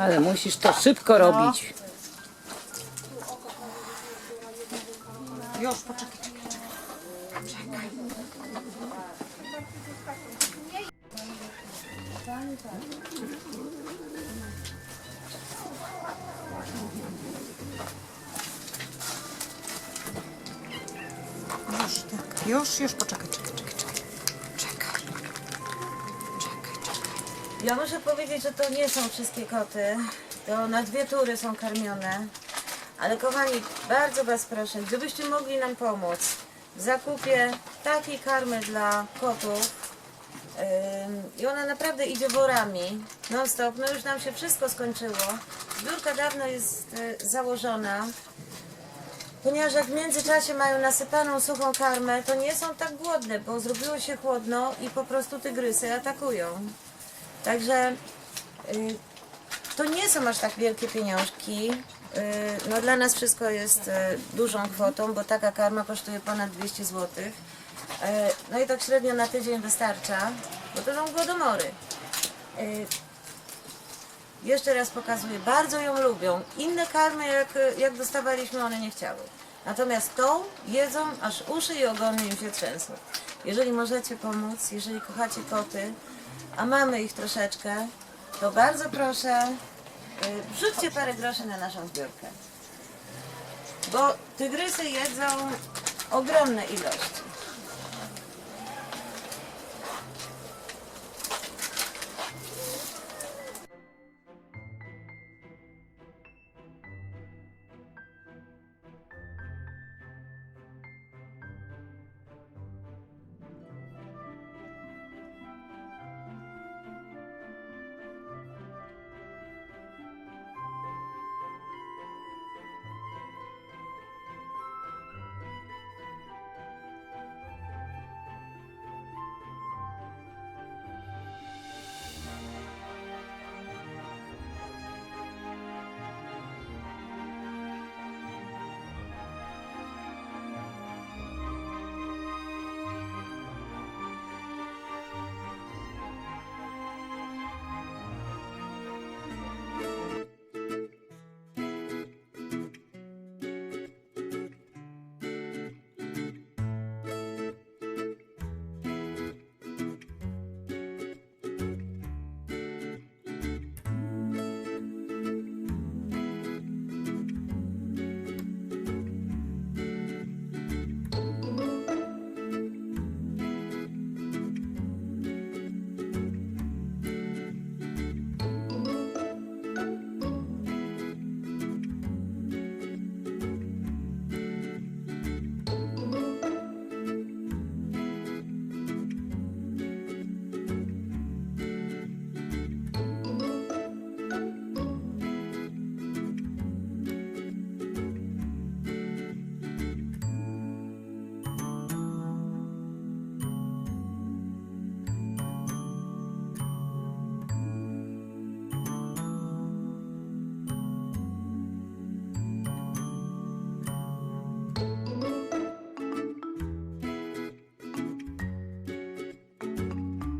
Ale musisz to szybko robić. Już, poczekaj, czekaj, czekaj. Już, tak. Już, już, poczekaj, czekaj, czekaj, czekaj. Czekaj. Ja muszę powiedzieć, że to nie są wszystkie koty. To na dwie tury są karmione. Ale kochani, bardzo Was proszę, gdybyście mogli nam pomóc w zakupie takiej karmy dla kotów. I ona naprawdę idzie worami, non stop. No już nam się wszystko skończyło. Zbiórka dawno jest y, założona. Ponieważ jak w międzyczasie mają nasypaną suchą karmę, to nie są tak głodne, bo zrobiło się chłodno i po prostu tygrysy atakują. Także y, to nie są aż tak wielkie pieniążki. Y, no dla nas wszystko jest y, dużą kwotą, bo taka karma kosztuje ponad 200 zł. No i tak średnio na tydzień wystarcza, bo to są głodomory. Jeszcze raz pokazuję, bardzo ją lubią. Inne karmy, jak, jak dostawaliśmy, one nie chciały. Natomiast tą jedzą, aż uszy i ogony im się trzęsą. Jeżeli możecie pomóc, jeżeli kochacie koty, a mamy ich troszeczkę, to bardzo proszę, y, wrzućcie parę groszy na naszą zbiórkę. Bo tygrysy jedzą ogromne ilości.